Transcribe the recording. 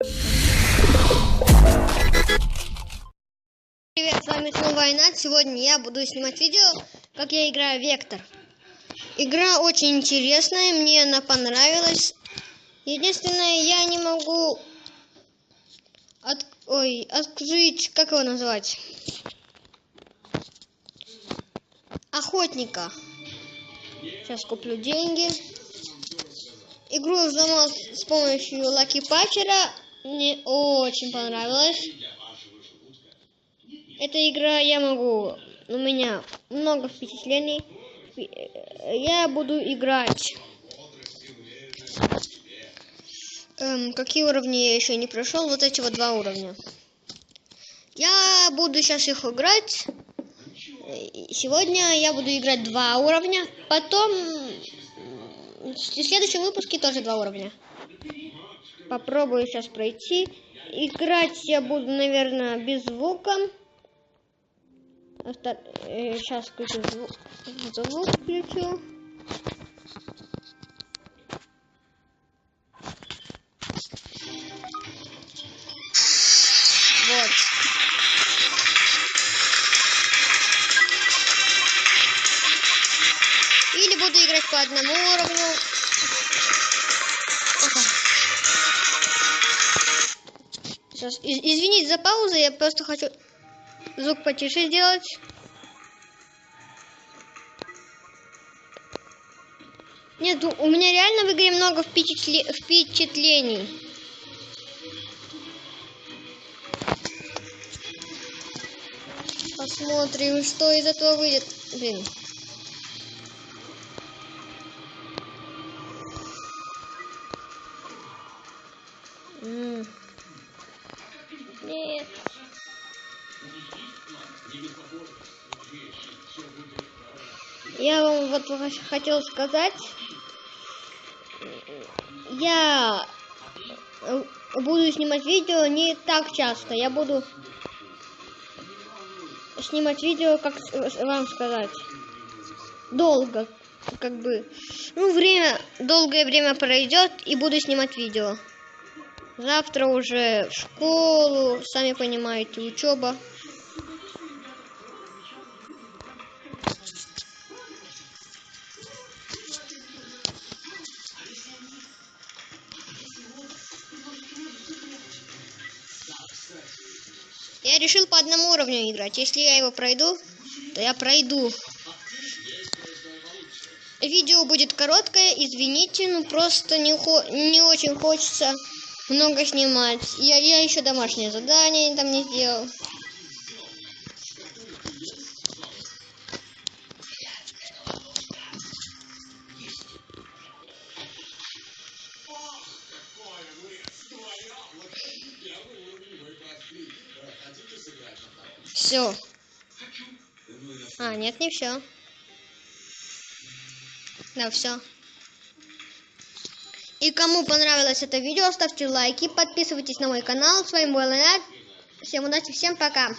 Привет, с вами снова Инат. Сегодня я буду снимать видео, как я играю Вектор. Игра очень интересная, мне она понравилась. Единственное, я не могу от... Ой, открыть, как его называть? Охотника. Сейчас куплю деньги. Игру взломал с помощью Лаки Патчера. Мне очень понравилось. Эта игра я могу... У меня много впечатлений. Я буду играть. Эм, какие уровни я еще не прошел? Вот эти вот два уровня. Я буду сейчас их играть. Сегодня я буду играть два уровня. Потом в следующем выпуске тоже два уровня. Попробую сейчас пройти. Играть я буду, наверное, без звука. Сейчас э, включу звук. Звук включу. Вот. Или буду играть по одному уровню. Сейчас, из извините за паузу, я просто хочу звук потише сделать. Нет, у меня реально в игре много впечатле впечатлений. Посмотрим, что из этого выйдет. Блин. Нет. Я вам вот хотел сказать, я буду снимать видео не так часто, я буду снимать видео, как вам сказать, долго, как бы, ну, время, долгое время пройдет, и буду снимать видео. Завтра уже в школу, сами понимаете, учеба. Я решил по одному уровню играть. Если я его пройду, то я пройду. Видео будет короткое, извините, ну просто не, не очень хочется много снимать. Я, я еще домашнее задание там не сделал. Все. А, нет, не все. Да, все. И кому понравилось это видео, ставьте лайки, подписывайтесь на мой канал. С вами был Леонард. Всем удачи, всем пока.